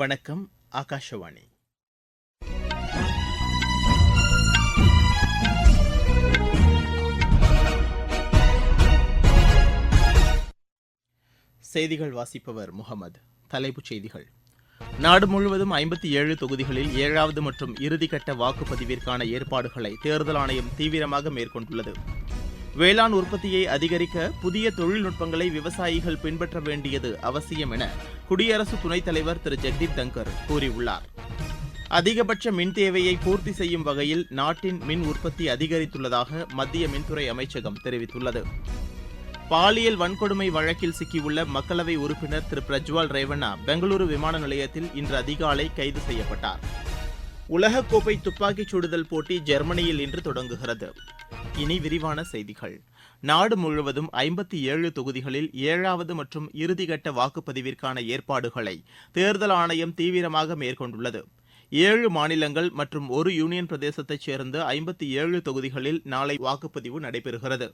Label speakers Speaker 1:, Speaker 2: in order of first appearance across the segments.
Speaker 1: வணக்கம் ஆகாஷவாணி செய்திகள் வாசிப்பவர் முகமது தலைப்புச் செய்திகள் நாடு முழுவதும் ஐம்பத்தி ஏழு தொகுதிகளில் ஏழாவது மற்றும் இறுதிக்கட்ட வாக்குப்பதிவிற்கான ஏற்பாடுகளை தேர்தல் ஆணையம் தீவிரமாக மேற்கொண்டுள்ளது வேளாண் உற்பத்தியை அதிகரிக்க புதிய தொழில்நுட்பங்களை விவசாயிகள் பின்பற்ற வேண்டியது அவசியம் என குடியரசு துணைத் தலைவர் திரு ஜெக்தீப் தங்கர் கூறியுள்ளார் அதிகபட்ச மின் தேவையை பூர்த்தி செய்யும் வகையில் நாட்டின் மின் உற்பத்தி அதிகரித்துள்ளதாக மத்திய மின்துறை அமைச்சகம் தெரிவித்துள்ளது பாலியல் வன்கொடுமை வழக்கில் சிக்கியுள்ள மக்களவை உறுப்பினர் திரு பிரஜ்வால் ரேவண்ணா பெங்களூரு விமான நிலையத்தில் இன்று அதிகாலை கைது செய்யப்பட்டார் உலகக்கோப்பை துப்பாக்கிச் சுடுதல் போட்டி ஜெர்மனியில் இன்று தொடங்குகிறது இனி விரிவான செய்திகள் நாடு முழுவதும் ஐம்பத்தி ஏழு தொகுதிகளில் ஏழாவது மற்றும் இறுதிக்கட்ட வாக்குப்பதிவிற்கான ஏற்பாடுகளை தேர்தல் ஆணையம் தீவிரமாக மேற்கொண்டுள்ளது ஏழு மாநிலங்கள் மற்றும் ஒரு யூனியன் பிரதேசத்தைச் சேர்ந்த ஐம்பத்தி ஏழு தொகுதிகளில் நாளை வாக்குப்பதிவு நடைபெறுகிறது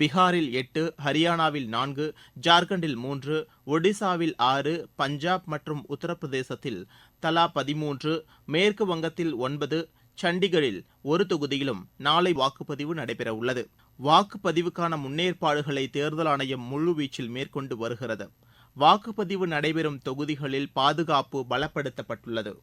Speaker 1: பீகாரில் எட்டு ஹரியானாவில் நான்கு ஜார்க்கண்டில் மூன்று ஒடிசாவில் ஆறு பஞ்சாப் மற்றும் உத்தரப்பிரதேசத்தில் தலா பதிமூன்று மேற்கு வங்கத்தில் ஒன்பது சண்டிகரில் ஒரு தொகுதியிலும் நாளை வாக்குப்பதிவு நடைபெறவுள்ளது வாக்குப்பதிவுக்கான முன்னேற்பாடுகளை தேர்தல் ஆணையம் முழுவீச்சில் மேற்கொண்டு வருகிறது வாக்குப்பதிவு நடைபெறும் தொகுதிகளில் பாதுகாப்பு பலப்படுத்தப்பட்டுள்ளது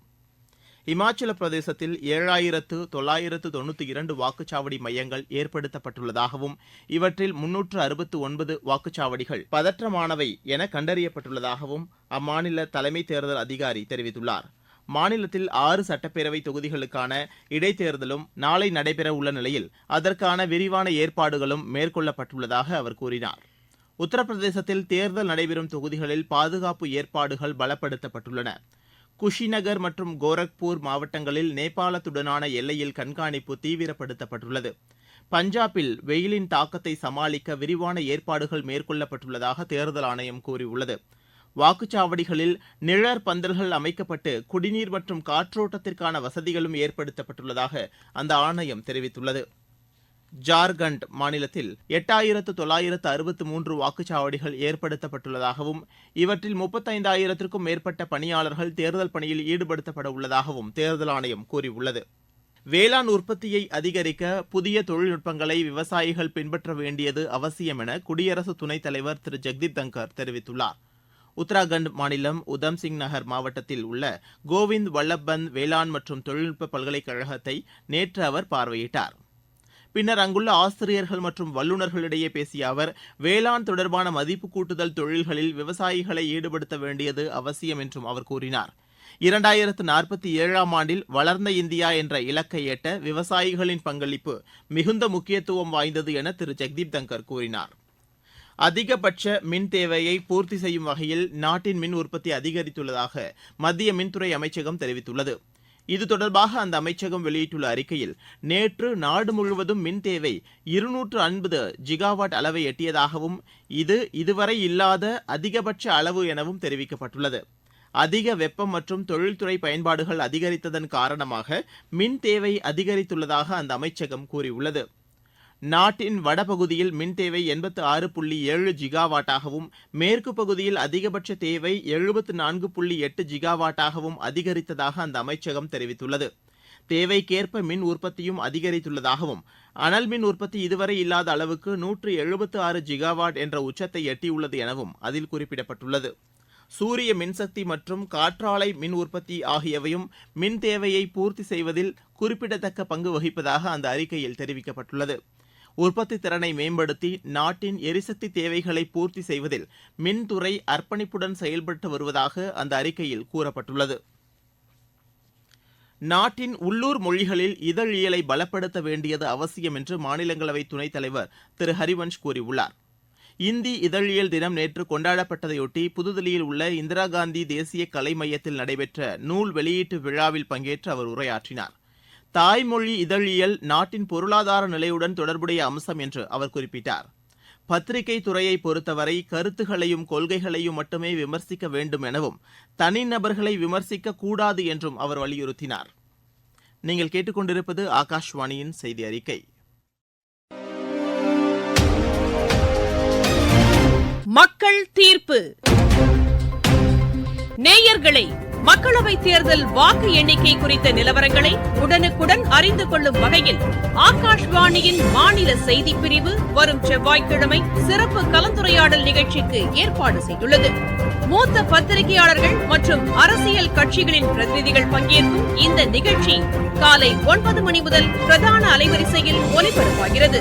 Speaker 1: இமாச்சல பிரதேசத்தில் ஏழாயிரத்து தொள்ளாயிரத்து தொண்ணூற்றி இரண்டு வாக்குச்சாவடி மையங்கள் ஏற்படுத்தப்பட்டுள்ளதாகவும் இவற்றில் முன்னூற்று அறுபத்து ஒன்பது வாக்குச்சாவடிகள் பதற்றமானவை என கண்டறியப்பட்டுள்ளதாகவும் அம்மாநில தலைமை தேர்தல் அதிகாரி தெரிவித்துள்ளார் மாநிலத்தில் ஆறு சட்டப்பேரவை தொகுதிகளுக்கான இடைத்தேர்தலும் நாளை நடைபெற உள்ள நிலையில் அதற்கான விரிவான ஏற்பாடுகளும் மேற்கொள்ளப்பட்டுள்ளதாக அவர் கூறினார் உத்தரப்பிரதேசத்தில் தேர்தல் நடைபெறும் தொகுதிகளில் பாதுகாப்பு ஏற்பாடுகள் பலப்படுத்தப்பட்டுள்ளன குஷிநகர் மற்றும் கோரக்பூர் மாவட்டங்களில் நேபாளத்துடனான எல்லையில் கண்காணிப்பு தீவிரப்படுத்தப்பட்டுள்ளது பஞ்சாபில் வெயிலின் தாக்கத்தை சமாளிக்க விரிவான ஏற்பாடுகள் மேற்கொள்ளப்பட்டுள்ளதாக தேர்தல் ஆணையம் கூறியுள்ளது வாக்குச்சாவடிகளில் நிழற் பந்தல்கள் அமைக்கப்பட்டு குடிநீர் மற்றும் காற்றோட்டத்திற்கான வசதிகளும் ஏற்படுத்தப்பட்டுள்ளதாக அந்த ஆணையம் தெரிவித்துள்ளது ஜார்கண்ட் மாநிலத்தில் எட்டாயிரத்து தொள்ளாயிரத்து அறுபத்து மூன்று வாக்குச்சாவடிகள் ஏற்படுத்தப்பட்டுள்ளதாகவும் இவற்றில் முப்பத்தைந்தாயிரத்திற்கும் மேற்பட்ட பணியாளர்கள் தேர்தல் பணியில் ஈடுபடுத்தப்பட உள்ளதாகவும் தேர்தல் ஆணையம் கூறியுள்ளது வேளாண் உற்பத்தியை அதிகரிக்க புதிய தொழில்நுட்பங்களை விவசாயிகள் பின்பற்ற வேண்டியது அவசியம் என குடியரசு துணைத் தலைவர் திரு ஜெக்தீப் தங்கர் தெரிவித்துள்ளார் உத்தராகண்ட் மாநிலம் உதம்சிங் நகர் மாவட்டத்தில் உள்ள கோவிந்த் வல்லபந்த் வேளாண் மற்றும் தொழில்நுட்ப பல்கலைக்கழகத்தை நேற்று அவர் பார்வையிட்டார் பின்னர் அங்குள்ள ஆசிரியர்கள் மற்றும் வல்லுநர்களிடையே பேசிய அவர் வேளாண் தொடர்பான மதிப்பு கூட்டுதல் தொழில்களில் விவசாயிகளை ஈடுபடுத்த வேண்டியது அவசியம் என்றும் அவர் கூறினார் இரண்டாயிரத்து நாற்பத்தி ஏழாம் ஆண்டில் வளர்ந்த இந்தியா என்ற இலக்கை எட்ட விவசாயிகளின் பங்களிப்பு மிகுந்த முக்கியத்துவம் வாய்ந்தது என திரு ஜெக்தீப் தங்கர் கூறினார் அதிகபட்ச மின் தேவையை பூர்த்தி செய்யும் வகையில் நாட்டின் மின் உற்பத்தி அதிகரித்துள்ளதாக மத்திய மின்துறை அமைச்சகம் தெரிவித்துள்ளது இது தொடர்பாக அந்த அமைச்சகம் வெளியிட்டுள்ள அறிக்கையில் நேற்று நாடு முழுவதும் மின் தேவை இருநூற்று ஐம்பது ஜிகாவாட் அளவை எட்டியதாகவும் இது இதுவரை இல்லாத அதிகபட்ச அளவு எனவும் தெரிவிக்கப்பட்டுள்ளது அதிக வெப்பம் மற்றும் தொழில்துறை பயன்பாடுகள் அதிகரித்ததன் காரணமாக மின் தேவை அதிகரித்துள்ளதாக அந்த அமைச்சகம் கூறியுள்ளது நாட்டின் வடபகுதியில் மின் தேவை எண்பத்து ஆறு புள்ளி ஏழு ஜிகாவாட்டாகவும் மேற்கு பகுதியில் அதிகபட்ச தேவை எழுபத்து நான்கு புள்ளி எட்டு ஜிகாவாட்டாகவும் அதிகரித்ததாக அந்த அமைச்சகம் தெரிவித்துள்ளது தேவைக்கேற்ப மின் உற்பத்தியும் அதிகரித்துள்ளதாகவும் அனல் மின் உற்பத்தி இதுவரை இல்லாத அளவுக்கு நூற்று எழுபத்து ஆறு ஜிகாவாட் என்ற உச்சத்தை எட்டியுள்ளது எனவும் அதில் குறிப்பிடப்பட்டுள்ளது சூரிய மின்சக்தி மற்றும் காற்றாலை மின் உற்பத்தி ஆகியவையும் மின் தேவையை பூர்த்தி செய்வதில் குறிப்பிடத்தக்க பங்கு வகிப்பதாக அந்த அறிக்கையில் தெரிவிக்கப்பட்டுள்ளது உற்பத்தி திறனை மேம்படுத்தி நாட்டின் எரிசக்தி தேவைகளை பூர்த்தி செய்வதில் மின்துறை அர்ப்பணிப்புடன் செயல்பட்டு வருவதாக அந்த அறிக்கையில் கூறப்பட்டுள்ளது நாட்டின் உள்ளூர் மொழிகளில் இதழியலை பலப்படுத்த வேண்டியது அவசியம் என்று மாநிலங்களவை துணைத் தலைவர் திரு ஹரிவன்ஷ் கூறியுள்ளார் இந்தி இதழியல் தினம் நேற்று கொண்டாடப்பட்டதையொட்டி புதுதில்லியில் உள்ள இந்திரா காந்தி தேசிய கலை மையத்தில் நடைபெற்ற நூல் வெளியீட்டு விழாவில் பங்கேற்று அவர் உரையாற்றினார் தாய்மொழி இதழியல் நாட்டின் பொருளாதார நிலையுடன் தொடர்புடைய அம்சம் என்று அவர் குறிப்பிட்டார் பத்திரிகை துறையை பொறுத்தவரை கருத்துகளையும் கொள்கைகளையும் மட்டுமே விமர்சிக்க வேண்டும் எனவும் தனிநபர்களை விமர்சிக்க கூடாது என்றும் அவர் வலியுறுத்தினார் நீங்கள் கேட்டுக்கொண்டிருப்பது ஆகாஷ்வாணியின் செய்தி அறிக்கை மக்கள் தீர்ப்பு நேயர்களை மக்களவை தேர்தல் வாக்கு எண்ணிக்கை குறித்த நிலவரங்களை உடனுக்குடன் அறிந்து கொள்ளும் வகையில் ஆகாஷ்வாணியின் மாநில செய்தி பிரிவு வரும் செவ்வாய்க்கிழமை சிறப்பு கலந்துரையாடல் நிகழ்ச்சிக்கு ஏற்பாடு செய்துள்ளது மூத்த பத்திரிகையாளர்கள் மற்றும் அரசியல் கட்சிகளின் பிரதிநிதிகள் பங்கேற்கும் இந்த நிகழ்ச்சி காலை ஒன்பது மணி முதல் பிரதான அலைவரிசையில் ஒலிபரப்பாகிறது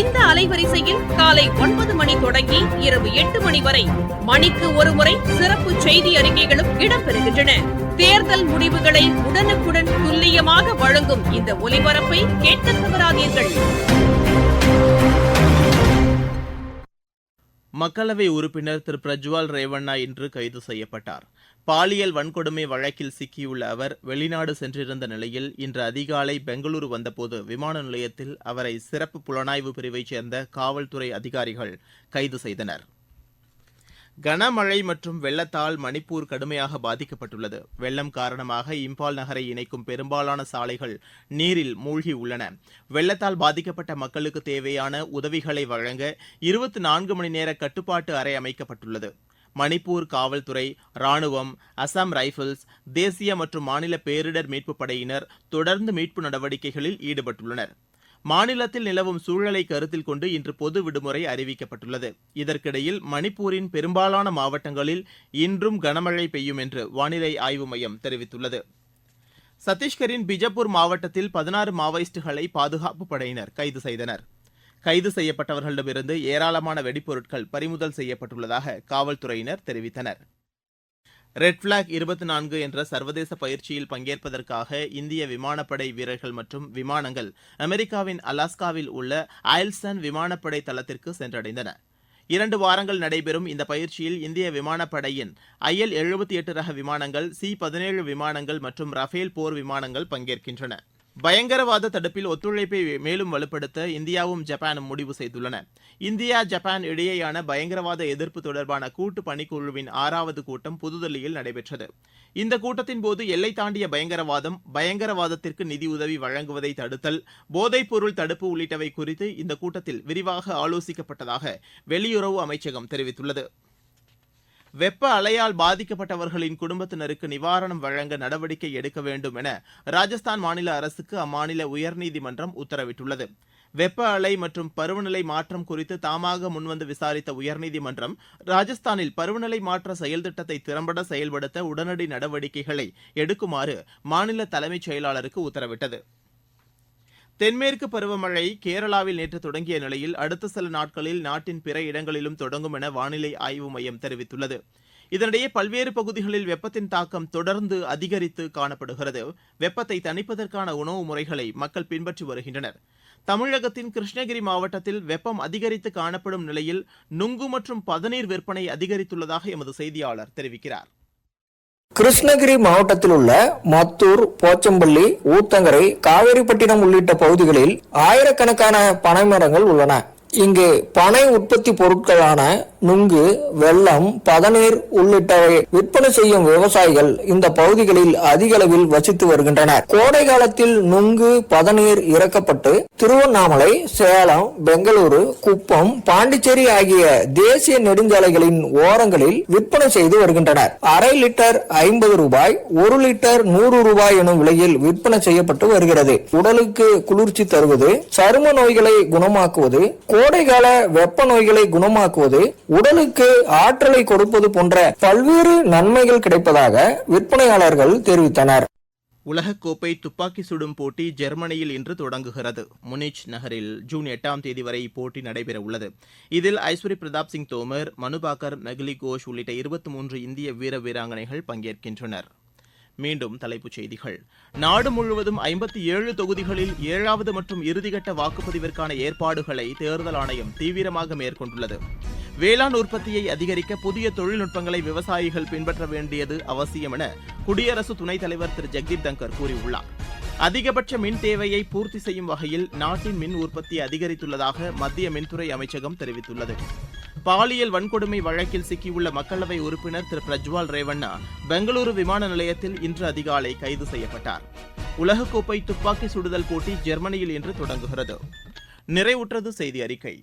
Speaker 1: இந்த அலைவரிசையில் காலை ஒன்பது மணி தொடங்கி இரவு எட்டு மணி வரை மணிக்கு ஒருமுறை சிறப்பு செய்தி அறிக்கைகளும் இடம்பெறுகின்றன தேர்தல் முடிவுகளை உடனுக்குடன் துல்லியமாக வழங்கும் இந்த ஒலிபரப்பை கேட்க தவறாதீர்கள் மக்களவை உறுப்பினர் திரு பிரஜ்வால் ரேவண்ணா இன்று கைது செய்யப்பட்டார் பாலியல் வன்கொடுமை வழக்கில் சிக்கியுள்ள அவர் வெளிநாடு சென்றிருந்த நிலையில் இன்று அதிகாலை பெங்களூரு வந்தபோது விமான நிலையத்தில் அவரை சிறப்பு புலனாய்வு பிரிவைச் சேர்ந்த காவல்துறை அதிகாரிகள் கைது செய்தனர் கனமழை மற்றும் வெள்ளத்தால் மணிப்பூர் கடுமையாக பாதிக்கப்பட்டுள்ளது வெள்ளம் காரணமாக இம்பால் நகரை இணைக்கும் பெரும்பாலான சாலைகள் நீரில் மூழ்கி உள்ளன வெள்ளத்தால் பாதிக்கப்பட்ட மக்களுக்கு தேவையான உதவிகளை வழங்க இருபத்தி நான்கு மணி நேர கட்டுப்பாட்டு அறை அமைக்கப்பட்டுள்ளது மணிப்பூர் காவல்துறை ராணுவம் அசாம் ரைபிள்ஸ் தேசிய மற்றும் மாநில பேரிடர் மீட்புப் படையினர் தொடர்ந்து மீட்பு நடவடிக்கைகளில் ஈடுபட்டுள்ளனர் மாநிலத்தில் நிலவும் சூழலை கருத்தில் கொண்டு இன்று பொது விடுமுறை அறிவிக்கப்பட்டுள்ளது இதற்கிடையில் மணிப்பூரின் பெரும்பாலான மாவட்டங்களில் இன்றும் கனமழை பெய்யும் என்று வானிலை ஆய்வு மையம் தெரிவித்துள்ளது சத்தீஸ்கரின் பிஜப்பூர் மாவட்டத்தில் பதினாறு மாவோயிஸ்டுகளை பாதுகாப்பு படையினர் கைது செய்தனர் கைது செய்யப்பட்டவர்களிடமிருந்து ஏராளமான வெடிப்பொருட்கள் பறிமுதல் செய்யப்பட்டுள்ளதாக காவல்துறையினர் தெரிவித்தனர் ரெட் பிளாக் இருபத்தி நான்கு என்ற சர்வதேச பயிற்சியில் பங்கேற்பதற்காக இந்திய விமானப்படை வீரர்கள் மற்றும் விமானங்கள் அமெரிக்காவின் அலாஸ்காவில் உள்ள அயல்சன் விமானப்படை தளத்திற்கு சென்றடைந்தன இரண்டு வாரங்கள் நடைபெறும் இந்த பயிற்சியில் இந்திய விமானப்படையின் ஐஎல் எழுபத்தி எட்டு ரக விமானங்கள் சி பதினேழு விமானங்கள் மற்றும் ரஃபேல் போர் விமானங்கள் பங்கேற்கின்றன பயங்கரவாத தடுப்பில் ஒத்துழைப்பை மேலும் வலுப்படுத்த இந்தியாவும் ஜப்பானும் முடிவு செய்துள்ளன இந்தியா ஜப்பான் இடையேயான பயங்கரவாத எதிர்ப்பு தொடர்பான கூட்டு பணிக்குழுவின் ஆறாவது கூட்டம் புதுதில்லியில் நடைபெற்றது இந்த கூட்டத்தின் போது எல்லை தாண்டிய பயங்கரவாதம் பயங்கரவாதத்திற்கு நிதியுதவி வழங்குவதை தடுத்தல் போதைப்பொருள் தடுப்பு உள்ளிட்டவை குறித்து இந்த கூட்டத்தில் விரிவாக ஆலோசிக்கப்பட்டதாக வெளியுறவு அமைச்சகம் தெரிவித்துள்ளது வெப்ப அலையால் பாதிக்கப்பட்டவர்களின் குடும்பத்தினருக்கு நிவாரணம் வழங்க நடவடிக்கை எடுக்க வேண்டும் என ராஜஸ்தான் மாநில அரசுக்கு அம்மாநில உயர்நீதிமன்றம் உத்தரவிட்டுள்ளது வெப்ப அலை மற்றும் பருவநிலை மாற்றம் குறித்து தாமாக முன்வந்து விசாரித்த உயர்நீதிமன்றம் ராஜஸ்தானில் பருவநிலை மாற்ற செயல் திட்டத்தை திறம்பட செயல்படுத்த உடனடி நடவடிக்கைகளை எடுக்குமாறு மாநில தலைமைச் செயலாளருக்கு உத்தரவிட்டது தென்மேற்கு பருவமழை கேரளாவில் நேற்று தொடங்கிய நிலையில் அடுத்த சில நாட்களில் நாட்டின் பிற இடங்களிலும் தொடங்கும் என வானிலை ஆய்வு மையம் தெரிவித்துள்ளது இதனிடையே பல்வேறு பகுதிகளில் வெப்பத்தின் தாக்கம் தொடர்ந்து அதிகரித்து காணப்படுகிறது வெப்பத்தை தணிப்பதற்கான உணவு முறைகளை மக்கள் பின்பற்றி வருகின்றனர் தமிழகத்தின் கிருஷ்ணகிரி மாவட்டத்தில் வெப்பம் அதிகரித்து காணப்படும் நிலையில் நுங்கு மற்றும் பதநீர் விற்பனை அதிகரித்துள்ளதாக எமது செய்தியாளர் தெரிவிக்கிறார்
Speaker 2: கிருஷ்ணகிரி மாவட்டத்தில் உள்ள மத்தூர் போச்சம்பள்ளி ஊத்தங்கரை காவேரிப்பட்டினம் உள்ளிட்ட பகுதிகளில் ஆயிரக்கணக்கான பனை மரங்கள் உள்ளன இங்கு பனை உற்பத்தி பொருட்களான நுங்கு வெள்ளம் பதநீர் உள்ளிட்டவை விற்பனை செய்யும் விவசாயிகள் இந்த பகுதிகளில் அதிக அளவில் வசித்து வருகின்றனர் கோடை காலத்தில் நுங்கு பதநீர் இறக்கப்பட்டு திருவண்ணாமலை சேலம் பெங்களூரு குப்பம் பாண்டிச்சேரி ஆகிய தேசிய நெடுஞ்சாலைகளின் ஓரங்களில் விற்பனை செய்து வருகின்றனர் அரை லிட்டர் ஐம்பது ரூபாய் ஒரு லிட்டர் நூறு ரூபாய் எனும் விலையில் விற்பனை செய்யப்பட்டு வருகிறது உடலுக்கு குளிர்ச்சி தருவது சரும நோய்களை குணமாக்குவது கோடைகால வெப்ப நோய்களை குணமாக்குவது உடலுக்கு ஆற்றலை கொடுப்பது போன்ற பல்வேறு நன்மைகள் கிடைப்பதாக விற்பனையாளர்கள் தெரிவித்தனர்
Speaker 1: உலகக்கோப்பை துப்பாக்கி சுடும் போட்டி ஜெர்மனியில் இன்று தொடங்குகிறது முனிச் நகரில் ஜூன் எட்டாம் தேதி வரை இப்போட்டி நடைபெற உள்ளது இதில் ஐஸ்வரி பிரதாப் சிங் தோமர் மனுபாக்கர் மெக்லி கோஷ் உள்ளிட்ட இருபத்தி மூன்று இந்திய வீர வீராங்கனைகள் பங்கேற்கின்றனர் மீண்டும் தலைப்புச் செய்திகள் நாடு முழுவதும் ஐம்பத்தி ஏழு தொகுதிகளில் ஏழாவது மற்றும் இறுதிக்கட்ட வாக்குப்பதிவிற்கான ஏற்பாடுகளை தேர்தல் ஆணையம் தீவிரமாக மேற்கொண்டுள்ளது வேளாண் உற்பத்தியை அதிகரிக்க புதிய தொழில்நுட்பங்களை விவசாயிகள் பின்பற்ற வேண்டியது அவசியம் என குடியரசு துணைத் தலைவர் திரு ஜெக்தீப் தங்கர் கூறியுள்ளார் அதிகபட்ச மின் தேவையை பூர்த்தி செய்யும் வகையில் நாட்டின் மின் உற்பத்தி அதிகரித்துள்ளதாக மத்திய மின்துறை அமைச்சகம் தெரிவித்துள்ளது பாலியல் வன்கொடுமை வழக்கில் சிக்கியுள்ள மக்களவை உறுப்பினர் திரு பிரஜ்வால் ரேவண்ணா பெங்களூரு விமான நிலையத்தில் இன்று அதிகாலை கைது செய்யப்பட்டார் உலகக்கோப்பை துப்பாக்கி சுடுதல் போட்டி ஜெர்மனியில் இன்று தொடங்குகிறது நிறைவுற்றது செய்தி அறிக்கை